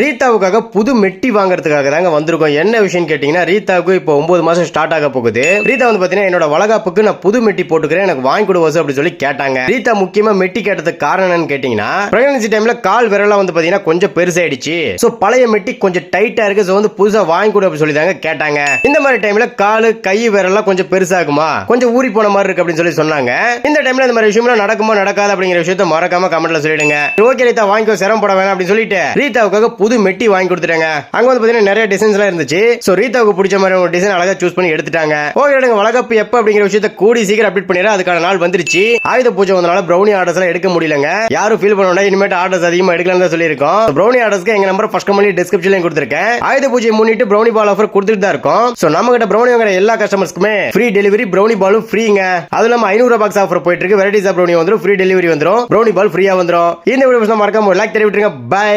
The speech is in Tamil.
ரீதாவுக்காக புது மெட்டி வாங்குறதுக்காக தாங்க வந்திருக்கோம். என்ன விஷயம் கேட்டீங்கன்னா ரீதாவுக்கு இப்போ ஒன்பது மாசம் ஸ்டார்ட் ஆக போகுது. ரீதா வந்து பாத்தீங்கன்னா என்னோட வளகாப்புக்கு நான் புது மெட்டி போட்டுக்கிறேன். எனக்கு வாங்கி கொடு வசு அப்படின்னு சொல்லி கேட்டாங்க. ரீதா முக்கியமா மெட்டி கேட்டதுக்கு காரணம் என்னன்னு கேட்டீங்கன்னா பிரெக்னன்சி டைம்ல கால் விரலாம் வந்து பாத்தீங்கன்னா கொஞ்சம் பெருசாயிடுச்சு. சோ பழைய மெட்டி கொஞ்சம் டைட்டா இருக்கு. சோ வந்து புதுசா வாங்கி கொடு அப்படின்னு சொல்லி தாங்க கேட்டாங்க. இந்த மாதிரி டைம்ல கால் கை விரலாம் கொஞ்சம் பெருசாகுமா? கொஞ்சம் ஊறி போன மாதிரி இருக்கு அப்படின்னு சொல்லி சொன்னாங்க. இந்த டைம்ல இந்த மாதிரி விஷயம்லாம் நடக்குமா நடக்காது அப்படிங்கிற விஷயத்த மறக்காம கமெண்ட்ல சொல்லிடுங்க. ஓகே ரீதா வாங்கிக்கோ சிரமப்பட வேணாம் அப்படின்னு சொல்லிட்டு ரீதாவுக்காக புது மெட்டி வாங்கி கொடுத்துட்டாங்க. அங்க வந்து பாத்தீங்கன்னா நிறைய டிசைன்ஸ்லாம் இருந்துச்சு. சோ ரீதாவுக்கு பிடிச்ச மாதிரி ஒரு டிசைன் அழகா சூஸ் பண்ணி எடுத்துட்டாங்க. ஓகே எடுங்க வளகப்பு எப்ப அப்படிங்கிற விஷயத்த கூடி சீக்கிரம் அப்டேட் பண்ணிடுறேன். அதுக்கான நாள் வந்துருச்சு. ஆயுத பூஜை வந்தனால ப்ரௌனி ஆர்டர்ஸ் எல்லாம் எடுக்க முடியலங்க. யாரும் ஃபீல் பண்ணா இனிமேட்டு ஆர்டர்ஸ் அதிகமா எடுக்கலாம்னு தான் சொல்லியிருக்கோம். ப்ரௌனி ஆர்டர்ஸ்க்கு எங்க நம்பர் ஃபர்ஸ்ட் கம்பெனி டிஸ்கிரிப்ஷன்ல கொடுத்துருக்கேன். ஆயுத பூஜை முன்னிட்டு ப்ரௌனி பால் ஆஃபர் கொடுத்துட்டு தான் இருக்கும். சோ நம்ம கிட்ட ப்ரௌனி வாங்குற எல்லா கஸ்டமர்ஸ்க்குமே ஃப்ரீ டெலிவரி ப்ரௌனி பாலும் ஃப்ரீங்க அது இல்லாம ஐநூறு பாக்ஸ் ஆஃபர் போயிட்டு இருக்கு வெரைட்டிஸ் ஆஃப் ப்ரௌனி வந்துரும். ஃப்ரீ டெலிவரி வந்துரும். ப்ரௌனி பால் ஃப்ரீயா வந்துரும். இந்த வீடியோ மறக்காம லைக் தெரிவிட்டுருங்க. பை